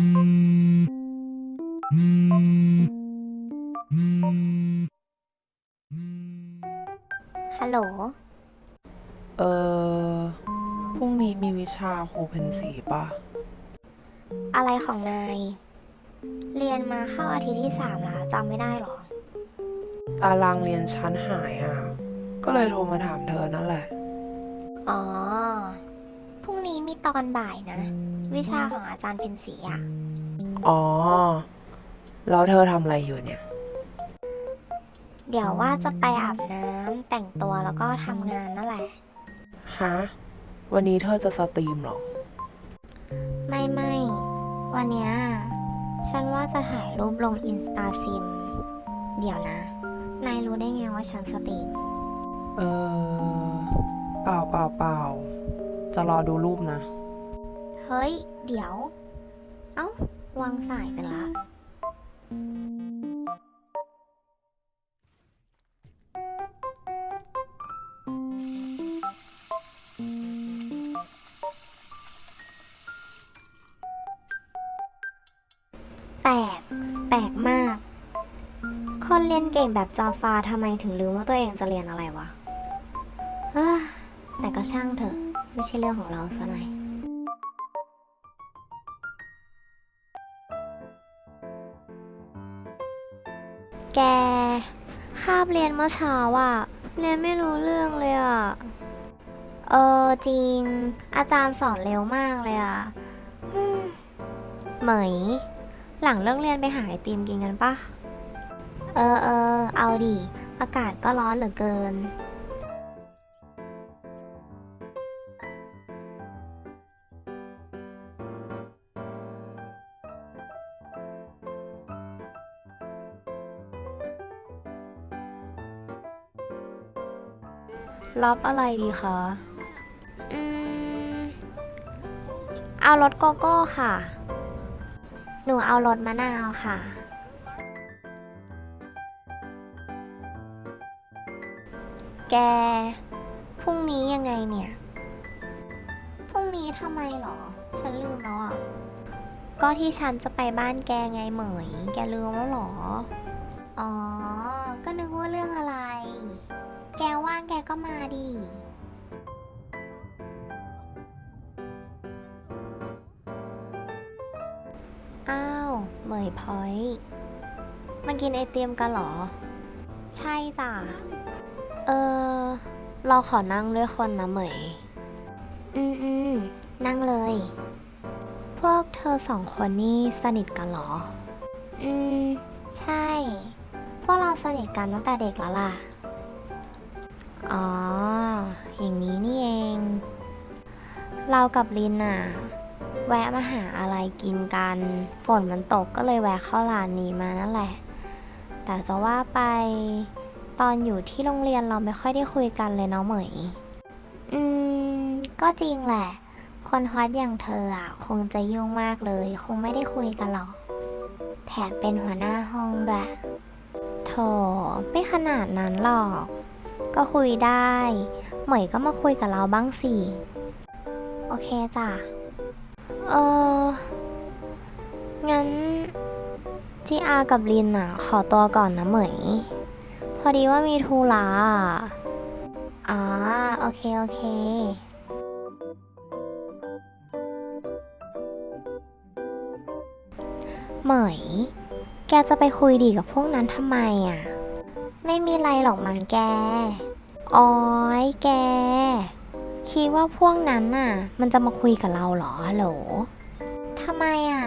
ฮัลโหล เออพรุ่งนี้มีวิชาครูเพนสีป่ะ อะไรของนาย เรียนมาเข้าอาทิตย์ที่สามแล้วจำไม่ได้หรอ ตารางเรียนชั้นหายอะ ก็เลยโทรมาถามเธอนั่นแหละ อ๋อพรุ่ งนี้มีตอนบ่ายนะ วิชาของอาจารย์เป็นสีอะอ๋อ แล้วเธอทำอะไรอยู่เนี่ย เดี๋ยวว่าจะไปอาบน้ำแต่งตัวแล้วก็ทำงานนั่นแหละ ฮะ วันนี้เธอจะสตรีมเหรอ ไม่ไม่วันเนี้ยฉันว่าจะถ่ายรูปลงอินสตาซิม เดี๋ยวนะ นายรู้ได้ไงว่าฉันสตรีม เออ เปล่าเปล่าเปล่า จะรอดูรูปนะ เฮ้ย เดี๋ยว เอ้า วางสายไปละ แปลก แปลกมาก คนเรียนเก่งแบบจาฟาทำไมถึงลืมว่าตัวเองจะเรียนอะไรวะเอ้อแต่ก็ช่างเถอะ ไม่ใช่เรื่องของเราซะหน่อยแก คาบเรียนเมื่อเช้าอะเรียนไม่รู้เรื่องเลยอะเออจริง อาจารย์สอนเร็วมากเลยอะอืมเหมย หลังเลิกเรียนไปหาไอติมกินกันปะเออเออเอาดิ อากาศก็ร้อนเหลือเกิน รับอะไรดีคะอืมเอารสโกโก้ค่ะ หนูเอารสมะนาวค่ะ แก พรุ่งนี้ยังไงเนี่ย พรุ่งนี้ทำไมหรอ ฉันลืมแล้วอะ ก็ที่ฉันจะไปบ้านแกไงเหมย แกลืมแล้วหรอ อ๋อ ก็นึกว่าเรื่องอะไร แกว่างแกก็มาดิ อ้าวเหมยพอยต์มากินไอเตียมกันเหรอ ใช่จ้ะ เออ เราขอนั่งด้วยคนนะเหมย อืมอืมนั่งเลย พวกเธอสองคนนี่สนิทกันเหรอ อืม ใช่ พวกเราสนิทกันตั้งแต่เด็กแล้วล่ะ อ๋อ อย่างนี้นี่เอง เรากับลินน่ะแวะมาหาอะไรกินกัน ฝนมันตกก็เลยแวะเข้าร้านนี้มานั่นแหละ แต่จะว่าไปตอนอยู่ที่โรงเรียนเราไม่ค่อยได้คุยกันเลยเนาะเหมย อืม ก็จริงแหละ คนฮอตอย่างเธออะคงจะยุ่งมากเลย คงไม่ได้คุยกันหรอก แถมเป็นหัวหน้าห้องด้วยโถไม่ขนาดนั้นหรอก ก็คุยได้ เหมยก็มาคุยกับเราบ้างสิ โอเคจ้ะ เออ งั้นจีอากับลินอะ ขอตัวก่อนนะเหมย พอดีว่ามีธุระอะอ่าโอเค โอเคเหมย แกจะไปคุยดีกับพวกนั้นทำไมอะ ไม่มีไรหรอกมังแกอ้อยแก คิดว่าพวกนั้นน่ะ มันจะมาคุยกับเราเหรอฮัลโหลทำไมอะ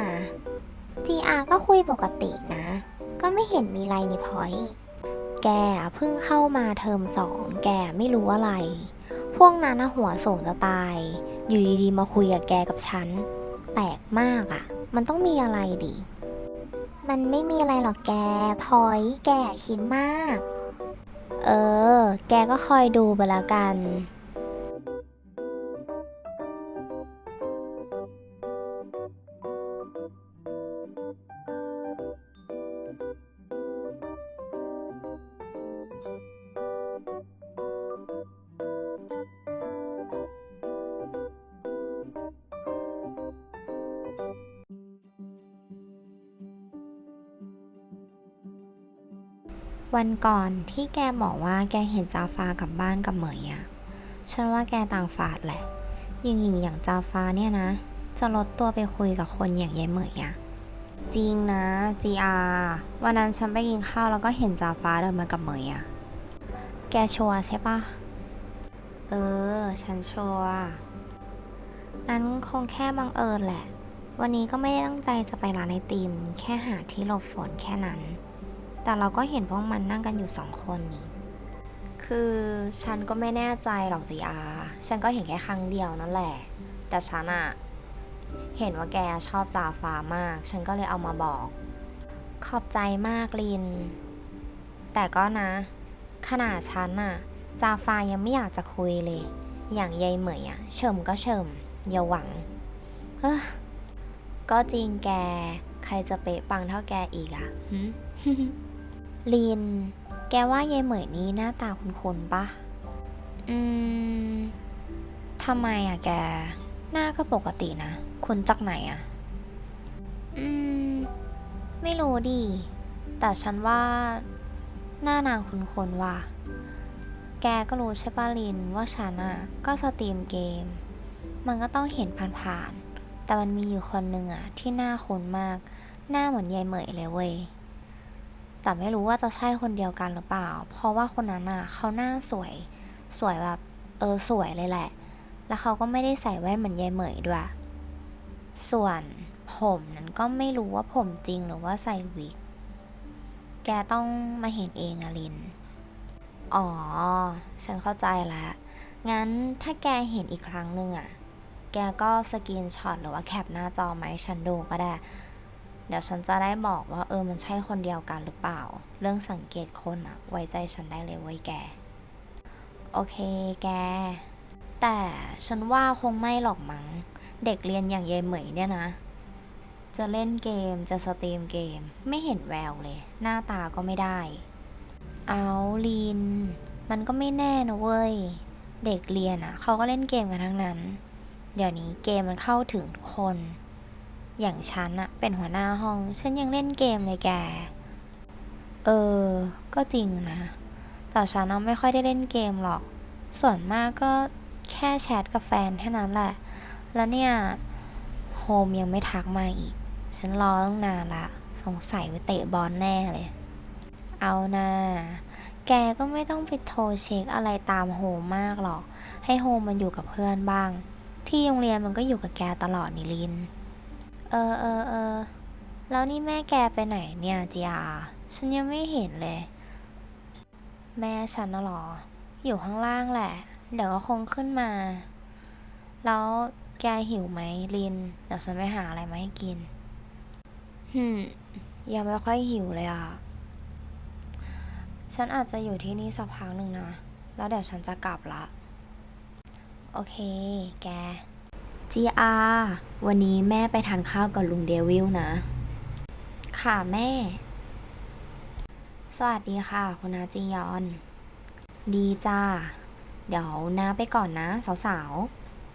GR ก็คุยปกตินะ ก็ไม่เห็นมีไรนี่พอย แกเพิ่งเข้ามาเทอมสองแกไม่รู้อะไร พวกนั้นนะหัวโสงจะตาย อยู่ดีๆ มาคุยกับแกกับฉัน แปลกมากอะ มันต้องมีอะไรดิ มันไม่มีอะไรหรอกแกพอยแกคิดมาก เออ แกก็คอยดูไปแล้วกัน วันก่อนที่แกบอกว่าแกเห็นจาฟ้ากลับบ้านกับเหมยอะฉันว่าแกต่างฝาดแหละหญิงหญิงอย่างจาฟ้าเนี่ยนะ จะลดตัวไปคุยกับคนอย่างยายเหมยอะจริงนะจีอาวันนั้นฉันไปกินข้าวแล้วก็เห็นจาฟ้าเดินมากับเหมยอะแกชัวใช่ปะเออ ฉันชัวนั้นคงแค่บังเอิญแหละ วันนี้ก็ไม่ได้ตั้งใจจะไปร้านไอติม แค่หาที่หลบฝนแค่นั้น แต่เราก็เห็นพวกมันนั่งกันอยู่สองคนนี่ คือฉันก็ไม่แน่ใจหรอกจีอา ฉันก็เห็นแค่ครั้งเดียวนั่นแหละ แต่ฉันอะเห็นว่าแกชอบจาฟ้ามาก ฉันก็เลยเอามาบอก ขอบใจมากลิน แต่ก็นะ ขนาดฉันอะจาฟ้ายังไม่อยากจะคุยเลย อย่างยายเหมยอะเฉิมก็เฉิมอย่าหวังเฮ้อก็จริงแก ใครจะเป๊ะปังเท่าแกอีกอะหึ ลิน แกว่ายายเหมยนี้หน้าตาคุ้นๆปะ อืม ทำไมอะแก หน้าก็ปกตินะคุณจากไหนอะอืม ไม่รู้ดิ แต่ฉันว่า หน้านางคุ้นๆว่ะ แกก็รู้ใช่ปะลินว่าฉันอะก็สตรีมเกม มันก็ต้องเห็นผ่านๆ แต่มันมีอยู่คนหนึ่งอะที่หน้าคุ้นมาก หน้าเหมือนยายเหมยเลยเว้ย แต่ไม่รู้ว่าจะใช่คนเดียวกันหรือเปล่า เพราะว่าคนนั้นอะเขาหน้าสวยสวยแบบเออสวยเลยแหละ แล้วเขาก็ไม่ได้ใส่แว่นเหมือนยายเหมยด้วย ส่วนผมนั้นก็ไม่รู้ว่าผมจริงหรือว่าใส่วิก แกต้องมาเห็นเองอะลิน อ๋อ ฉันเข้าใจแล้ว งั้นถ้าแกเห็นอีกครั้งหนึ่งอะแกก็สกรีนช็อตหรือว่าแคปหน้าจอมาให้ฉันดูก็ได้ เดี๋ยวฉันจะได้บอกว่าเออมันใช่คนเดียวกันหรือเปล่า เรื่องสังเกตคนอะไว้ใจฉันได้เลยเว้ยแก โอเคแก แต่ฉันว่าคงไม่หรอกมั้ง เด็กเรียนอย่างยายเหมยเนี่ยนะ จะเล่นเกมจะสตรีมเกม ไม่เห็นแววเลย หน้าตาก็ไม่ได้ เอาลินมันก็ไม่แน่นะเว้ย เด็กเรียนอะเขาก็เล่นเกมกันทั้งนั้น เดี๋ยวนี้เกมมันเข้าถึงทุกคน อย่างฉันอะเป็นหัวหน้าห้อง ฉันยังเล่นเกมเลยแก เออ ก็จริงนะ แต่ฉันอะไม่ค่อยได้เล่นเกมหรอก ส่วนมากก็แค่แชทกับแฟนแค่นั้นแหละ แล้วเนี่ย โฮมยังไม่ทักมาอีก ฉันรอตั้งนานละ สงสัยไปเตะบอลแน่เลย เอานะแกก็ไม่ต้องไปโทรเช็คอะไรตามโฮมมากหรอก ให้โฮมมันอยู่กับเพื่อนบ้าง ที่โรงเรียนมันก็อยู่กับแกตลอดนี่ลิน เออเออเออแล้วนี่แม่แกไปไหนเนี่ยจีอาฉันยังไม่เห็นเลย แม่ฉันน่ะหรอ อยู่ข้างล่างแหละ เดี๋ยวก็คงขึ้นมา แล้วแกหิวไหมลิน เดี๋ยวฉันไปหาอะไรมาให้กินหืมยังไม่ค่อยหิวเลยอะ ฉันอาจจะอยู่ที่นี่สักพักหนึ่งนะ แล้วเดี๋ยวฉันจะกลับละ โอเค แก GR วันนี้แม่ไปทานข้าวกับลุงเดวิลนะ ค่ะแม่ สวัสดีค่ะคุณนาจียอน ดีจ้า เดี๋ยวน้าไปก่อนนะ สาว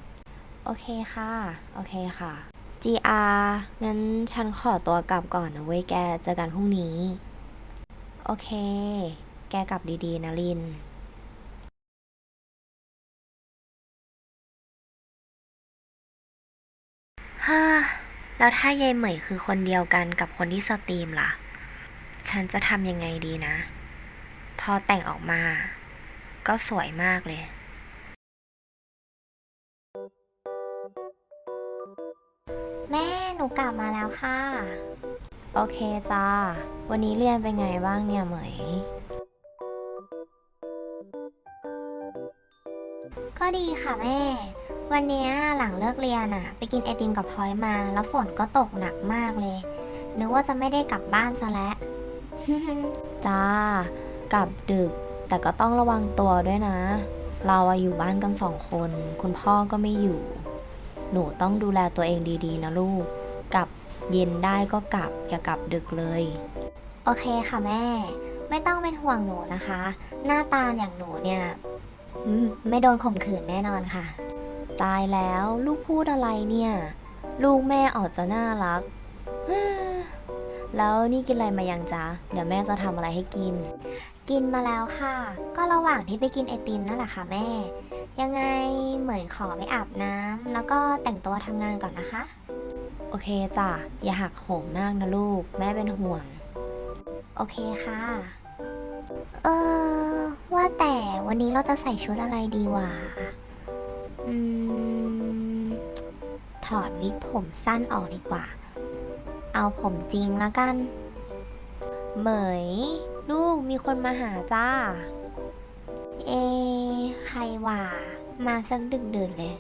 ๆ โอเคค่ะ โอเคค่ะ GR งั้นฉันขอตัวกลับก่อนนะเว้ยแก เจอกันพรุ่งนี้ โอเค แกกลับดีๆนะลิน ฮ่าแล้วถ้ายายเหมยคือคนเดียวกันกับคนที่สตรีมล่ะ ฉันจะทำยังไงดีนะ พอแต่งออกมา ก็สวยมากเลยแม่หนูกลับมาแล้วค่ะ โอเคจ้า วันนี้เรียนเป็นไงบ้างเนี่ยเหมย ก็ดีค่ะแม่ วันนี้หลังเลิกเรียนอะไปกินไอติมกับพลอยมา แล้วฝนก็ตกหนักมากเลยนึกว่าจะไม่ได้กลับบ้านซะแล้ว จ้ากลับดึก แต่ก็ต้องระวังตัวด้วยนะ เราอะอยู่บ้านกันสองคน คุณพ่อก็ไม่อยู่ หนูต้องดูแลตัวเองดีๆ นะลูก กลับเย็นได้ก็กลับ อย่ากลับดึกเลย โอเคค่ะแม่ ไม่ต้องเป็นห่วงหนูนะคะ หน้าตาอย่างหนูเนี่ย ไม่โดนข่มขืนแน่นอนค่ะ ตายแล้ว ลูกพูดอะไรเนี่ย ลูกแม่ออกจะน่ารัก แล้วนี่กินอะไรมายังจ๊ะ เดี๋ยวแม่จะทำอะไรให้กิน กินมาแล้วค่ะ ก็ระหว่างที่ไปกินไอติมนั่นแหละค่ะแม่ ยังไงเหมยขอไปอาบน้ำแล้วก็แต่งตัวทำงานก่อนนะคะ โอเคจ้ะ อย่าหักโหมมากนะลูก แม่เป็นห่วง โอเคค่ะ เออว่าแต่วันนี้เราจะใส่ชุดอะไรดีวะอืม ถอดวิกผมสั้นออกดีกว่า เอาผมจริงแล้วกัน เหมย ลูกมีคนมาหาจ้า เอ ใครว่า มาสักดึกดื่นเลย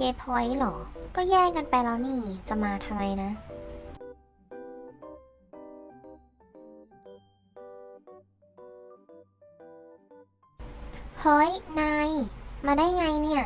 ยายพอยเหรอ ก็แย่งกันไปแล้วนี่ จะมาทำไมนะเฮ้ย นาย มาได้ไงเนี่ย